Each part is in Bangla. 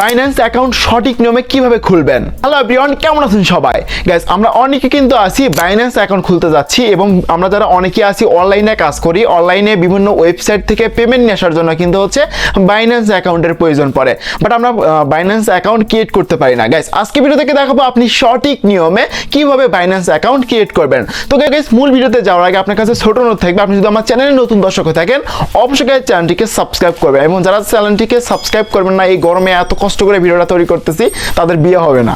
বাইন্যান্স অ্যাকাউন্ট সঠিক নিয়মে কীভাবে খুলবেন? হ্যালো এভরিওয়ান কেমন আছেন সবাই? গ্যাস আমরা অনেকে কিন্তু আছি বাইন্যান্স অ্যাকাউন্ট খুলতে যাচ্ছি এবং আমরা যারা অনেকে আছি অনলাইনে কাজ করি অনলাইনে বিভিন্ন ওয়েবসাইট থেকে পেমেন্ট নিয়ে আসার জন্য কিন্তু হচ্ছে বাইন্যান্স অ্যাকাউন্টের প্রয়োজন পড়ে। বাট আমরা বাইন্যান্স অ্যাকাউন্ট ক্রিয়েট করতে পারি না। গ্যাস আজকে ভিডিও থেকে দেখাবো আপনি সঠিক নিয়মে কীভাবে বাইন্যান্স অ্যাকাউন্ট ক্রিয়েট করবেন। তো গ্যাস মূল ভিডিওতে যাওয়ার আগে আপনার কাছে ছোট নোট থাকবে। আপনি যদি আমার চ্যানেলে নতুন দর্শক হয়ে থাকেন, অবশ্যই চ্যানেলটিকে সাবস্ক্রাইব করবেন। এবং যারা চ্যানেলটিকে সাবস্ক্রাইব করবেন না, এই গরমে এত কষ্ট করে ভিডিওটা তৈরি করতেছি তাদের বিয়ে হবে না।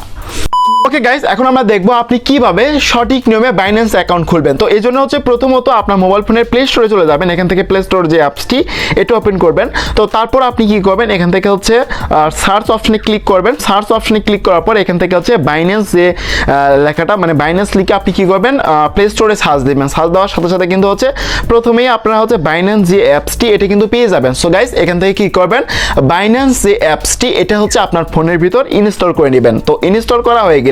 ওকে গাইস এখন আমরা দেখব আপনি কীভাবে সঠিক নিয়মে বাইন্যান্স অ্যাকাউন্ট খুলবেন। তো এই জন্য হচ্ছে প্রথমত আপনার মোবাইল ফোনের প্লে স্টোরে চলে যাবেন, এখান থেকে প্লে স্টোর যে অ্যাপসটি এটা ওপেন করবেন। তো তারপর আপনি কি করবেন, এখান থেকে হচ্ছে সার্চ অপশনে ক্লিক করবেন। সার্চ অপশনে ক্লিক করার পর এখান থেকে হচ্ছে বাইন্যান্স যে লেখাটা মানে বাইন্যান্স লিখে আপনি কি করবেন প্লে স্টোরে সার্চ দেবেন। সার্চ দেওয়ার সাথে সাথে কিন্তু হচ্ছে, প্রথমেই আপনারা হচ্ছে বাইন্যান্স যে অ্যাপসটি এটা কিন্তু পেয়ে যাবেন। সো গাইস এখান থেকে কি করবেন বাইন্যান্স যে অ্যাপসটি এটা হচ্ছে আপনার ফোনের ভিতর ইনস্টল করে নেবেন। তো ইনস্টল করা হয়ে গেলে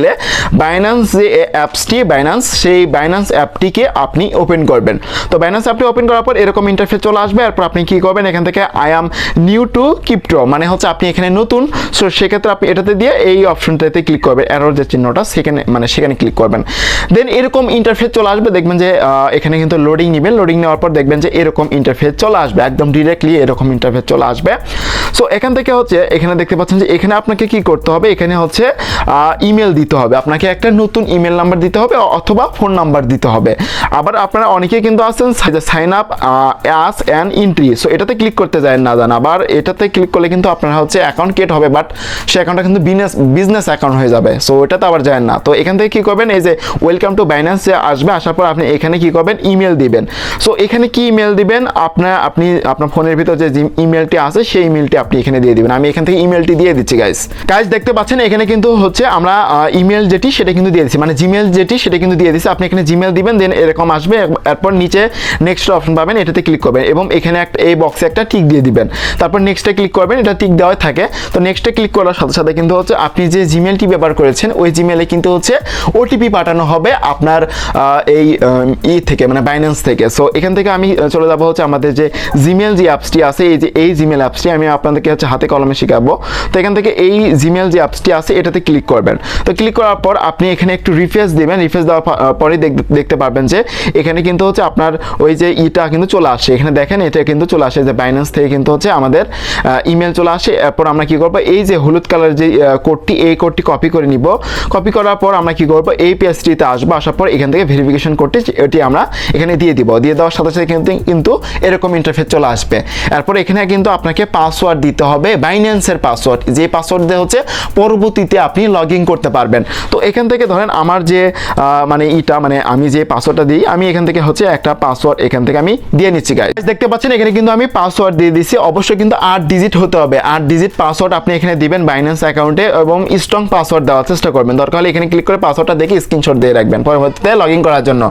বাইন্যান্স যে অ্যাপসটি বাইন্যান্স সেই বাইন্যান্স অ্যাপটিকে আপনি ওপেন করবেন। তো বাইন্যান্স অ্যাপটি ওপেন করার পর এরকম ইন্টারফেস চলে আসবে। এরপর আপনি কি করবেন? এখান থেকে I am new to crypto মানে হচ্ছে আপনি এখানে নতুন। সো সেক্ষেত্রে আপনি এটাতে দিয়ে এই অপশনটাতে ক্লিক করবেন। অ্যারোর যে চিহ্নটা, সেখানে মানে সেখানে ক্লিক করবেন। দেন এরকম ইন্টারফেস চলে আসবে। দেখবেন যে এখানে কিন্তু লোডিং নেবেন। লোডিং নেওয়ার পর দেখবেন যে এরকম ইন্টারফেস চলে আসবে। একদম ডিরেক্টলি এরকম ইন্টারফেস চলে আসবে। সো এখান থেকে হচ্ছে এখানে দেখতে পাচ্ছেন যে এখানে আপনাকে কি করতে হবে? এখানে হচ্ছে ইমেল দিতে হবে। আপনাকে একটা নতুন ইমেল নাম্বার দিতে হবে অথবা ফোন নাম্বার দিতে হবে। আবার আপনারা অনেকে কিন্তু আছেন sign up as and entry so এটাতে ক্লিক করতে যায় না, জান। আবার এটাতে ক্লিক করলে কিন্তু আপনার হচ্ছে অ্যাকাউন্ট ক্রিয়েট হবে বাট সে অ্যাকাউন্টটা কিন্তু বিজনেস বিজনেস অ্যাকাউন্ট হয়ে যাবে। সো ওটাতে আবার যায় না। তো, এখান থেকে কি করবেন? এই যে ওয়েলকাম টু বাইন্যান্স যে আসবে, আসার পর আপনি এখানে কি করবেন? ইমেল দিবেন। সো এখানে কি ইমেল দিবেন? আপনার, আপনি আপনার ফোনের ভিতর যে ইমেলটি আছে, সেই ইমেলটি আপনি এখানে দিয়ে দিবেন। আমি এখান থেকে ইমেলটি দিয়ে দিচ্ছি গাইস গাইস দেখতে পাচ্ছেন, এখানে কিন্তু হচ্ছে আমরা ইমেল যেটি, সেটা কিন্তু দিয়ে দিচ্ছি। মানে জিমেল যেটি, সেটা কিন্তু দিয়ে দিচ্ছি। আপনি এখানে জিমেল দিবেন দেন এরকম আসবে। এরপর নিচে নেক্সট অপশন পাবেন, এটাতে ক্লিক করবেন এবং এখানে একটা, এই বক্সে একটা টিক দিয়ে দিবেন। তারপর নেক্সটে ক্লিক করবেন, এটা টিক দেওয়া থাকে। তো নেক্সটে ক্লিক করার সাথে সাথে কিন্তু হচ্ছে আপনি যে জিমেলটি ব্যবহার করেছেন, ওই জিমেলে কিন্তু হচ্ছে ওটিপি পাঠানো হবে আপনার এই ই থেকে মানে বাইন্যান্স থেকে। সো এখান থেকে আমি চলে যাব হচ্ছে আমাদের যে জিমেল যে অ্যাপসটি আছে, এই যে, এই জিমেল অ্যাপসটি আমি আপনাদেরকে হচ্ছে হাতে কলমে শেখাবো। তো এখান থেকে এই জিমেল যে অ্যাপসটি আছে, এটাতে ক্লিক করবেন। তো ক্লিক করার পর আপনি এখানে একটু রিফ্রেশ দিবেন। রিফ্রেশ দেওয়ার পরে দেখতে পারবেন যে এখানে কিন্তু হচ্ছে আপনার ওই যে ইটা কিন্তু চলে আসে এখানে দেখেন, এটা কিন্তু চলে আসে যে বাইন্যান্স থেকে কিন্তু হচ্ছে আমাদের ইমেল চলে আসে। এরপর আমরা কি করব? এই যে হলুদ কালার যে কোডটি এই কোডটি কপি করে নিব। কপি করার পর আমরা কি করব? এই পেজটিতে আসব। আসার পর এখান থেকে ভেরিফিকেশন কোডটি এটি আমরা এখানে দিয়ে দিব। দিয়ে দেওয়ার সাথে সাথে কিন্তু কিন্তু এরকম ইন্টারফেস চলে আসবে। এরপর এখানে কিন্তু আপনাকে পাসওয়ার্ড দিতে হবে বাইন্যান্সের পাসওয়ার্ড যে পাসওয়ার্ড দিয়ে হচ্ছে পরবর্তীতে আপনি লগ ইন করতে পারবেন। তো এখান থেকে ধরেন আমার যে মানে ইটা মানে আমি যে পাসওয়ার্ডটা দিই, আমি এখান থেকে হচ্ছে একটা পাসওয়ার্ড এখান থেকে আমি দিয়ে নিচ্ছি গাইজ দেখতে পাচ্ছেন, এখানে কিন্তু আমি পাসওয়ার্ড দিয়ে দিচ্ছি। অবশ্যই কিন্তু আট ডিজিট হতে হবে। আট ডিজিট পাসওয়ার্ড আপনি এখানে দিবেন বাইন্যান্স অ্যাকাউন্টে এবং স্ট্রং পাসওয়ার্ড দেওয়ার চেষ্টা করবেন। দরকার হলে এখানে ক্লিক করে পাসওয়ার্ডটা দেখে স্ক্রিনশট দিয়ে রাখবেন পরবর্তীতে লগ ইন করার জন্য।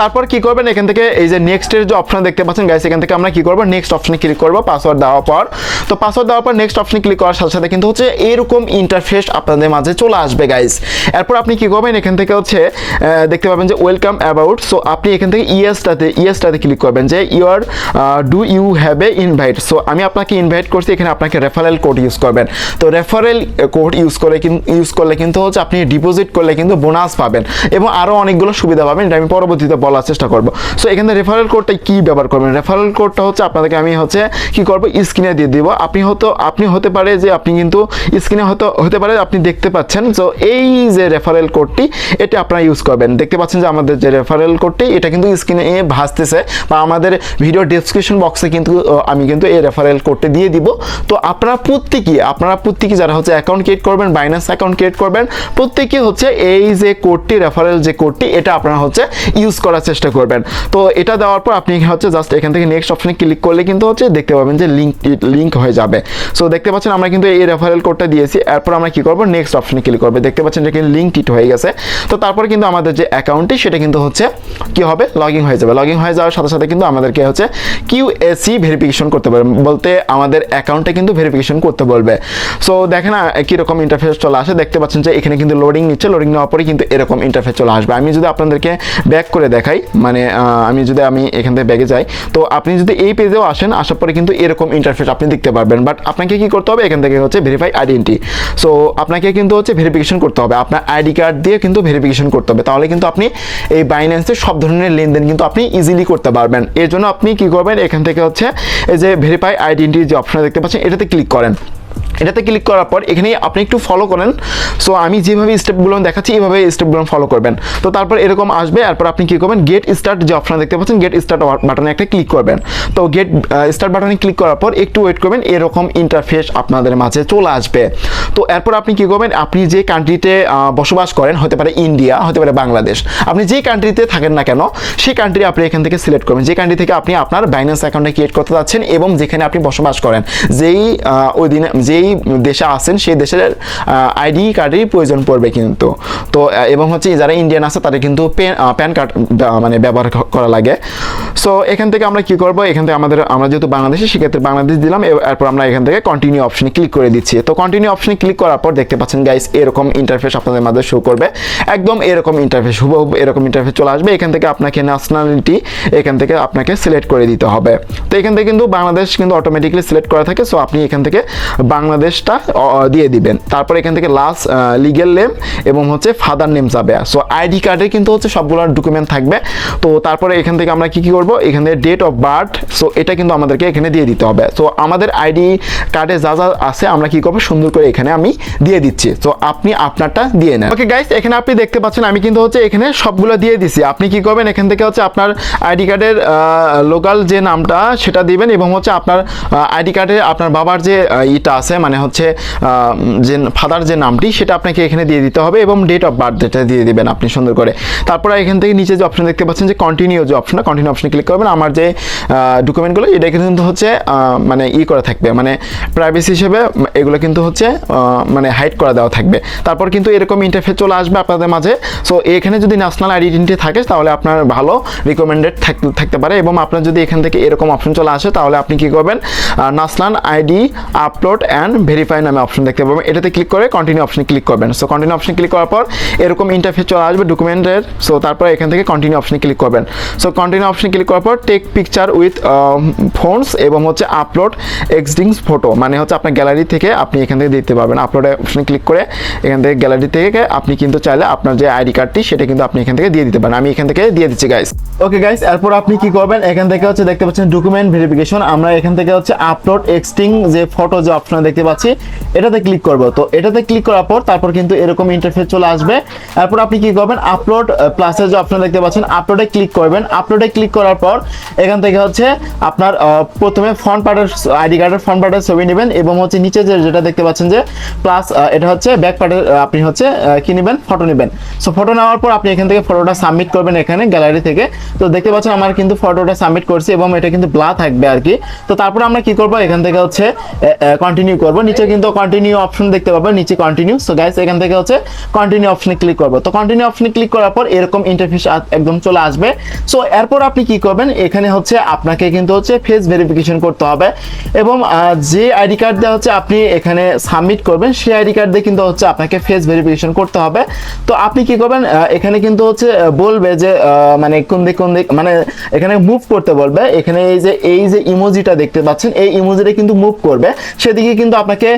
তারপর কি করবেন? এখান থেকে এই যে নেক্সটের যে অপশন দেখতে পাচ্ছেন গাইস এখান থেকে আমরা কি করব? নেক্সট অপশনে ক্লিক করব পাসওয়ার্ড দেওয়ার পর। তো পাসওয়ার্ড দেওয়ার পর নেক্সট অপশনে ক্লিক করার সাথে সাথে কিন্তু হচ্ছে এরকম ইন্টারফেস আপনাদের মাঝে চলে আসবে গাইস এরপর আপনি কি করবেন? এখান থেকে হচ্ছে দেখতে পাবেন যে ওয়েলকাম অ্যাবাউট সো আপনি এখান থেকে ইয়েসটাতে ইয়েসটাতে ক্লিক করবেন যে your do you have a invite so আমি আপনাকে ইনভাইট করছি, এখানে আপনাকে রেফারেল কোড ইউজ করবেন। তো রেফারেল কোড ইউজ করে ইউজ করলে কিন্তু হচ্ছে আপনি ডিপোজিট করলে কিন্তু বোনাস পাবেন এবং আরও অনেকগুলো সুবিধা পাবেন, এটা আমি পরবর্তীতে বলার চেষ্টা করব। সো এখানে রেফারেল কোডটা কি ব্যবহার করবেন? রেফারেল কোডটা হচ্ছে আপনাদেরকে আমি হচ্ছে কি করব? স্ক্রিনে দিয়ে দিব। আপনি হয়তো আপনি হতে পারে যে আপনি কিন্তু স্ক্রিনে হতে পারে আপনি দেখতে পাচ্ছেন। এই যে রেফারেল কোডটি এটা আপনারা ইউজ করবেন। দেখতে পাচ্ছেন যে আমাদের যে রেফারেল কোডটি এটা কিন্তু স্ক্রিনে ভাসতেছে বা আমাদের ভিডিও ডেসক্রিপশন বক্সে কিন্তু আমি কিন্তু এই রেফারেল কোডটি দিয়ে দিব। তো আপনারা আপনারা যারা হচ্ছে অ্যাকাউন্ট ক্রিয়েট করবেন বাইন্যান্স অ্যাকাউন্ট ক্রিয়েট করবেন, প্রত্যেকে হচ্ছে এই যে কোডটি রেফারেল যে কোডটি এটা আপনারা হচ্ছে ইউজ করার চেষ্টা করবেন। তো এটা দেওয়ার পর আপনি হচ্ছে জাস্ট এখান থেকে নেক্সট অপশনে ক্লিক করলে কিন্তু হচ্ছে দেখতে পাবেন যে লিঙ্ক লিঙ্ক হয়ে যাবে। সো দেখতে পাচ্ছেন আমরা কিন্তু এই রেফারেল কোডটা দিয়েছি। এরপর আমরা কি করব? নেক্সট অপশনে ক্লিক করব। দেখতে পাচ্ছেন যে কিন্তু লিঙ্কড হয়ে গেছে। তো তারপরে কিন্তু আমাদের যে অ্যাকাউন্টটি সেটা কিন্তু হচ্ছে কি হবে? লগ ইন হয়ে যাবে। লগ ইন হয়ে যাওয়ার সাথে সাথে কিন্তু আমাদেরকে হচ্ছে কিউএসি ভেরিফিকেশন করতে পারবে। বলতে আমাদের অ্যাকাউন্টটা কিন্তু ভেরিফিকেশন করতে বলবে। সো দেখেন কীরকম ইন্টারফেস চলে আসে। দেখতে পাচ্ছেন যে এখানে কিন্তু লোডিং নিচ্ছে। লোডিং নেওয়ার পরে কিন্তু এরকম ইন্টারফেস চলে আসবে। আমি যদি আপনাদেরকে ব্যাক করে দেখাই মানে আমি যদি আমি এখান থেকে ব্যাগে যাই, তো আপনি যদি এই পেজেও আসেন, আসার পরে কিন্তু এরকম ইন্টারফেস আপনি দেখতে পারবেন। বাট আপনাকে কি করতে হবে? এখান থেকে হচ্ছে ভেরিফাই আইডেন্টি সো আপনাকে কিন্তু হচ্ছে ভেরিফিকেশন করতে হবে। আপনার আইডি কার্ড দিয়ে কিন্তু ভেরিফিকেশন করতে হবে। তাহলে কিন্তু আপনি এই বাইন্যান্সের সব ধরনের লেনদেন কিন্তু আপনি ইজিলি করতে পারবেন। এর জন্য আপনি কি করবেন? এখান থেকে হচ্ছে এই যে ভেরিফাই আইডেন্টি যে অপশন দেখতে পাচ্ছেন, এটাতে ক্লিক করেন। এটাতে ক্লিক করার পর এখানে আপনি একটু ফলো করেন। সো আমি যেভাবে স্টেপগুলো দেখাচ্ছি এইভাবে স্টেপগুলো ফলো করবেন। তো তারপর এরকম আসবে, এরপর আপনি কী করবেন? গেট স্টার্ট যে অপশন দেখতে পাচ্ছেন গেট স্টার্ট বাটনে একটা ক্লিক করবেন। তো গেট স্টার্ট বাটনে ক্লিক করার পর একটু ওয়েট করবেন, এরকম ইন্টারফেস আপনাদের মাঝে চলে আসবে। তো এরপর আপনি কি করবেন? আপনি যে কান্ট্রিতে বসবাস করেন, হতে পারে ইন্ডিয়া, হতে পারে বাংলাদেশ, আপনি যে কান্ট্রিতে থাকেন না কেন, সেই কান্ট্রি আপনি এখান থেকে সিলেক্ট করবেন। যে কান্ট্রি থেকে আপনি আপনার বাইন্যান্স অ্যাকাউন্টে ক্রিয়েট করতে যাচ্ছেন এবং যেখানে আপনি বসবাস করেন। যেই ওই দিনে, যেই দেশে আসেন সেই দেশের আইডি কার্ডেরই প্রয়োজন পড়বে কিন্তু। তো এবং হচ্ছে যারা ইন্ডিয়ান আছে, তাদের কিন্তু পেন প্যান কার্ড মানে ব্যবহার করা লাগে। সো এখান থেকে আমরা কি করব? এখান থেকে আমাদের আমরা যেহেতু বাংলাদেশে, সেক্ষেত্রে বাংলাদেশ দিলাম এরপর আমরা এখান থেকে কন্টিনিউ অপশনে ক্লিক করে দিচ্ছি। তো কন্টিনিউ অপশনে ক্লিক করার পর দেখতে পাচ্ছেন গাইস এরকম ইন্টারফেস আপনাদের মাঝে শো করবে। একদম এরকম ইন্টারফেস হুবহু এরকম ইন্টারফেস চলে আসবে। এখান থেকে আপনাকে ন্যাশনালিটি এখান থেকে আপনাকে সিলেক্ট করে দিতে হবে। তো এখান থেকে কিন্তু বাংলাদেশ কিন্তু অটোমেটিকলি সিলেক্ট করা থাকে। সো আপনি এখান থেকে বাংলাদেশটা দিয়ে দিবেন। তারপর এখান থেকে লাস্ট লিগেল নেম এবং হচ্ছে ফাদার নেম যাবে। সো আইডি কার্ডে কিন্তু হচ্ছে সবগুলো ডকুমেন্ট থাকবে। তো তারপরে এখান থেকে আমরা কি কি করব? এখান ডেট অফ বার্থ সো এটা কিন্তু আমাদেরকে এখানে দিয়ে দিতে হবে। তো আমাদের আইডি কার্ডে যা যা আছে আমরা কি করব? সুন্দর করে এখানে আমি দিয়ে দিচ্ছি। তো আপনি আপনারটা দিয়ে নেন। ওকে গাইস এখানে আপনি দেখতে পাচ্ছেন আমি কিন্তু হচ্ছে এখানে সবগুলো দিয়ে দিছি। আপনি কি করবেন? এখান থেকে হচ্ছে আপনার আইডি কার্ডের লোকাল যে নামটা সেটা দিবেন এবং হচ্ছে আপনার আইডি কার্ডে আপনার বাবার যে ইটা আছে মানে হচ্ছে যে ফাদার যে নামটি সেটা আপনাকে এখানে দিয়ে দিতে হবে এবং ডেট অফ বার্থ যেটা দিয়ে দিবেন আপনি সুন্দর করে। তারপরে এখান থেকে নিচে যে অপশন দেখতে পাচ্ছেন যে কন্টিনিউ যে অপশনটা কন্টিনিউ অপশনে করবেন, আমার যে ডকুমেন্টগুলো এটা কিন্তু হচ্ছে মানে ই করা থাকবে। মানে প্রাইভেসি হিসেবে এগুলো কিন্তু হচ্ছে মানে হাইড করা দেওয়া থাকবে। তারপর কিন্তু এরকম ইন্টারফেস চলে আসবে আপনাদের মাঝে। সো এখানে যদি ন্যাশনাল আইডেন্টিটি থাকে, তাহলে আপনার ভালো রিকমেন্ডেড থাকতে পারে এবং আপনার যদি এখান থেকে এরকম অপশন চলে আসে, তাহলে আপনি কি করবেন national ID upload and verify নামে অপশন দেখতে পাবেন। এটাতে ক্লিক করে কন্টিনিউ অপশনে ক্লিক করবেন। সো কন্টিনিউ অপশনে ক্লিক করার পর এরকম ইন্টারফেস চলে আসবে ডকুমেন্টের সো তারপর এখান থেকে কন্টিনিউ অপশনে ক্লিক করবেন। সো কন্টিনিউ অপশনে ক্লিক করার টেক পিকচার উইথ ফোনস এবং হচ্ছে আপলোড এক্সিস্টিংস ফটো মানে হচ্ছে আপনার গ্যালারি থেকে আপনি এখান থেকে দিতে পারবেন। আপলোড অপশনে ক্লিক করে এখান থেকে গ্যালারি থেকে আপনি কিন্তু চাইলে আপনার যে আইডি কার্ডটি সেটা কিন্তু আপনি এখান থেকে দিয়ে দিতে পারেন। আমি এখান থেকে দিয়ে দিচ্ছি গাইস ওকে গাইস এরপর আপনি কি করবেন? এখান থেকে হচ্ছে দেখতে পাচ্ছেন ডকুমেন্ট ভেরিফিকেশন আমরা এখান থেকে হচ্ছে আপলোড এক্সটিং যে ফটো যে অপশন দেখতে পাচ্ছি, এটাতে ক্লিক করব। তো এটাতে ক্লিক করার পর তারপর কিন্তু এরকম ইন্টারফেস চলে আসবে। এরপর আপনি কি করবেন? আপলোড প্লাসের যে অপশন দেখতে পাচ্ছেন আপলোডে ক্লিক করবেন। আপলোডে ক্লিক করার পর এখান থেকে হচ্ছে আপনার প্রথমে ফ্রন্ট পার্টের আইডি কার্ডের ফ্রন্ট পার্টের ছবি নেবেন এবং হচ্ছে নিচে যে যেটা দেখতে পাচ্ছেন যে প্লাস এটা হচ্ছে ব্যাক পার্টের আপনি হচ্ছে কি নেবেন? ফটো নেবেন। সো ফটো নেওয়ার পর আপনি এখান থেকে ফটোটা সাবমিট করবেন এখানে গ্যালারি থেকে। তো দেখতে পাচ্ছেন আমার কিন্তু ফটোটা সাবমিট করছি এবং এটা কিন্তু ব্লা থাকবে আর কি। তো তারপর আমরা কি করব? এখান থেকে হচ্ছে কন্টিনিউ করব। নিচে কিন্তু কন্টিনিউ অপশন দেখতে পাবেন নিচে কন্টিনিউ সো গাইস এখান থেকে হচ্ছে কন্টিনিউ অপশনে ক্লিক করব। তো কন্টিনিউ অপশনে ক্লিক করার পর এরকম ইন্টারফেস একদম চলে আসবে। সো এরপর আপনি কি করবেন? এখানে হচ্ছে আপনাকে কিন্তু হচ্ছে ফেস ভেরিফিকেশন করতে হবে এবং যে আইডি কার্ড দেওয়া হচ্ছে আপনি এখানে সাবমিট করবেন, সেই আইডি কার্ড দিয়ে কিন্তু হচ্ছে আপনাকে ফেস ভেরিফিকেশন করতে হবে। তো আপনি কি করবেন এখানে কিন্তু হচ্ছে বলবে যে মানে কোন দিক কোন দিক মানে এখানে মুভ করতে বলবে। এখানে এই যে এই যে ইমোজিটা দেখতে পাচ্ছেন, এই ইমোজিটা কিন্তু মুভ করবে। সেদিকে কিন্তু আপনাকে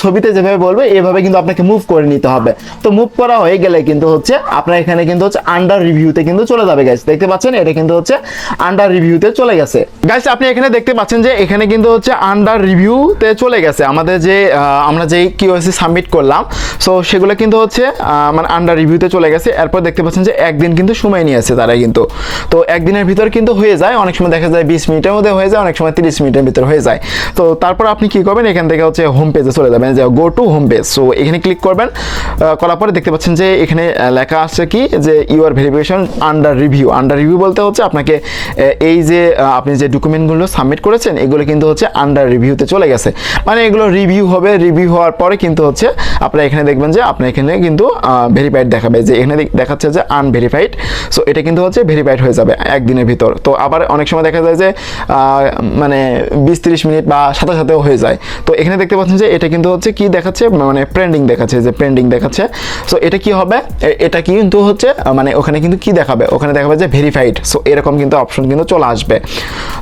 ছবিতে যেভাবে বলবে, এভাবে কিন্তু আপনাকে মুভ করে নিতে হবে। তো মুভ করা হয়ে গেলে কিন্তু হচ্ছে, আপনার এখানে কিন্তু হচ্ছে আন্ডার রিভিউতে কিন্তু চলে যাবে গাইস দেখতে পাচ্ছেন? এটা কিন্তু হচ্ছে আন্ডার রিভিউতে চলে গেছে। গাইস আপনি এখানে দেখতে পাচ্ছেন যে এখানে কিন্তু হচ্ছে আন্ডার রিভিউতে চলে গেছে। আমাদের যে আমরা যেই কিউএসসি সাবমিট করলাম সো সেগুলো কিন্তু হচ্ছে মানে আন্ডার রিভিউতে চলে গেছে। এরপর দেখতে পাচ্ছেন যে একদিন কিন্তু সময় নিয়েছে তারা কিন্তু। তো একদিনের ভিতর কিন্তু হয়ে যায়, অনেক সময় দেখা যায় বিশ মিনিটের মধ্যে হয়ে যায়, অনেক সময় তিরিশ মিনিটের ভিতর হয়ে যায়। তো তারপর আপনি কি করবেন? এখান থেকে হচ্ছে হোম পেজে চলে যাবেন, যে go to home page so এখানে ক্লিক করবেন করার পরে দেখতে পাচ্ছেন যে এখানে লেখা আছে কি? যে your verification under review under review বলতে হচ্ছে আপনাকে এই যে আপনি যে ডকুমেন্টগুলো সাবমিট করেছেন, এগুলো কিন্তু হচ্ছে আন্ডার রিভিউতে চলে গেছে। মানে এগুলো রিভিউ হবে রিভিউ হওয়ার পরে কিন্তু হচ্ছে আপনারা এখানে দেখবেন যে, আপনার এখানে কিন্তু ভেরিফাইড দেখাবে। যে এখানে দেখাচ্ছে যে আনভেরিফাইড সো এটা কিন্তু হচ্ছে ভেরিফাইড হয়ে যাবে একদিনের ভিতর। তো আবার অনেক সময় দেখা যায় যে মানে বিশ তিরিশ মিনিট বা সাথে সাথেও হয়ে যায়। তো এখানে দেখতে পাচ্ছেন যে, এটা কিন্তু হচ্ছে কি দেখাচ্ছে মানে পেন্ডিং দেখাচ্ছে, যে পেন্ডিং দেখাচ্ছে। সো এটা কি হবে? এটা কিন্তু হচ্ছে মানে ওখানে কিন্তু কি দেখাবে? ওখানে দেখাবে যে ভেরিফাইড সো এরকম কিন্তু অপশন কিন্তু চলে আসবে।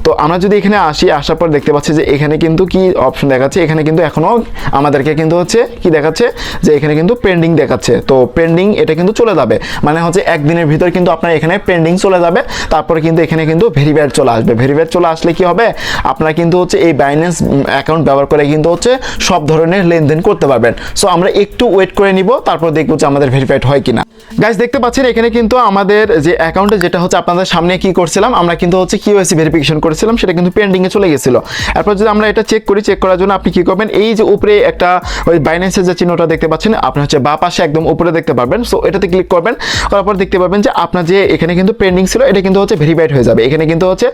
তো আমরা যদি এখানে আসি, আসার পর দেখতে পাচ্ছি যে এখানে কিন্তু কি অপশন দেখাচ্ছে? এখানে কিন্তু এখনও আমাদেরকে কিন্তু হচ্ছে কি দেখাচ্ছে? যে এখানে কিন্তু পেন্ডিং দেখাচ্ছে। তো পেন্ডিং এটা কিন্তু চলে যাবে। মানে হচ্ছে একদিনের ভিতর কিন্তু আপনার এখানে পেন্ডিং চলে যাবে। তারপরে কিন্তু এখানে কিন্তু ভেরিফাইড চলে আসবে। ভেরিফাইড চলে আসলে কি হবে? আপনারা কিন্তু হচ্ছে এই বাইন্যান্স অ্যাকাউন্ট ব্যবহার করে কিন্তু হচ্ছে সব ধরনের লেনদেন করতে পারবেন। সো আমরা একটু ওয়েট করে নিব, তারপর দেখব যে আমাদের ভেরিফাইড হয় কিনা। গাইজ দেখতে পাচ্ছেন এখানে কিন্তু আমাদের যে অ্যাকাউন্টে যেটা হচ্ছে আপনাদের সামনে কি করছিলাম? আমরা কিন্তু হচ্ছে কিউএসসি ভেরিফিকেশন করেছিলাম, সেটা কিন্তু পেন্ডিংয়ে চলে গেছিল। এরপর যদি আমরা এটা চেক করি চেক করার জন্য আপনি কী করবেন? এই যে উপরে একটা, ওই বাইন্যান্সের যে চিহ্নটা দেখতে পাচ্ছেন আপনি হচ্ছে বা পাশে একদম উপরে দেখতে পারবেন। সো এটাতে ক্লিক করবেন, করার পর দেখতে পাবেন যে আপনার যে এখানে কিন্তু পেন্ডিং ছিল, এটা কিন্তু হচ্ছে ভেরিফাইড হয়ে যাবে। এখানে কিন্তু হচ্ছে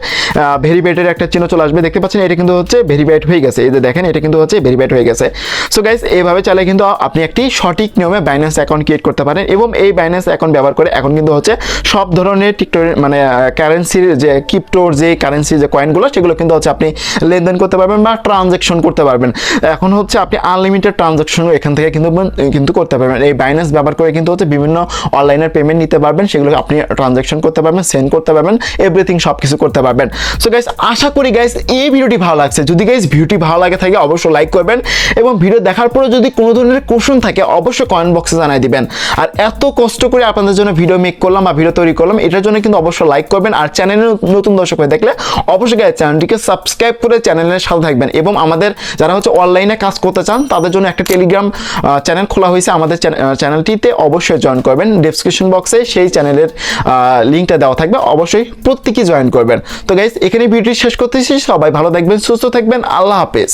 ভেরিফাইডের একটা চিহ্ন চলে আসবে, দেখতে পাচ্ছেন এটা কিন্তু হচ্ছে ভেরিফাইড হয়ে গেছে। এই যে দেখেন, এটা কিন্তু হচ্ছে ভেরিফাইড হয়ে গেছে। সো গাইস এইভাবে চাইলে কিন্তু আপনি একটি সঠিক নিয়মে বাইন্যান্স অ্যাকাউন্ট ক্রিয়েট করতে পারেন এবং এই বাইন্যান্স অ্যাকাউন্ট ব্যবহার করে এখন কিন্তু হচ্ছে সব ধরনের টিকটো মানে কারেন্সির যে ক্রিপ্টোর যে কারেন্সি যে কয়েনগুলো সেগুলো কিন্তু হচ্ছে আপনি লেনদেন করতে পারবেন বা ট্রানজ্যাকশন করতে পারবেন। এখন হচ্ছে আপনি আনলিমিটেড ট্রানজ্যাকশন এখান থেকে কিন্তু কিন্তু করতে পারবেন। এই বাইন্যান্স ব্যবহার করে কিন্তু হচ্ছে বিভিন্ন অনলাইনের পেমেন্ট নিতে পারবেন, সেগুলো আপনি ট্রানজ্যাকশন করতে পারবেন সেন্ড করতে পারবেন এভরিথিং সব কিছু করতে পারবেন। সো গাইস আশা করি গাইস এই ভিডিওটি ভালো লাগছে। যদি গাইস ভিডিওটি ভালো লাগে থাকে, অবশ্যই লাইক করবেন এবং ভিডিও দেখার পরে যদি কোনো ধরনের কোশ্চেন থাকে, অবশ্যই কমেন্ট বক্সে জানাই দিবেন। আর এত কষ্ট করে আপনাদের জন্য ভিডিও মেক করলাম বা ভিডিও তৈরি করলাম, এটার জন্য কিন্তু অবশ্যই লাইক করবেন। আর চ্যানেলে নতুন দর্শক হয়ে দেখলে অবশ্যই গায়ে চ্যানেলটিকে সাবস্ক্রাইব করে চ্যানেলের সাথে থাকবেন এবং আমাদের যারা হচ্ছে অনলাইনে কাজ করতে চান, তাদের জন্য একটা টেলিগ্রাম চ্যানেল খোলা হয়েছে। আমাদের চ্যানেলটিতে অবশ্যই জয়েন করবেন। ডিসক্রিপশন বক্সে সেই চ্যানেলের লিঙ্কটা দেওয়া থাকবে। অবশ্যই প্রত্যেকেই জয়েন করবেন। তো গাইজ এখানে ভিডিওটি শেষ করতেছি। সবাই ভালো থাকবেন, সুস্থ থাকবেন। আল্লাহ হাফেজ।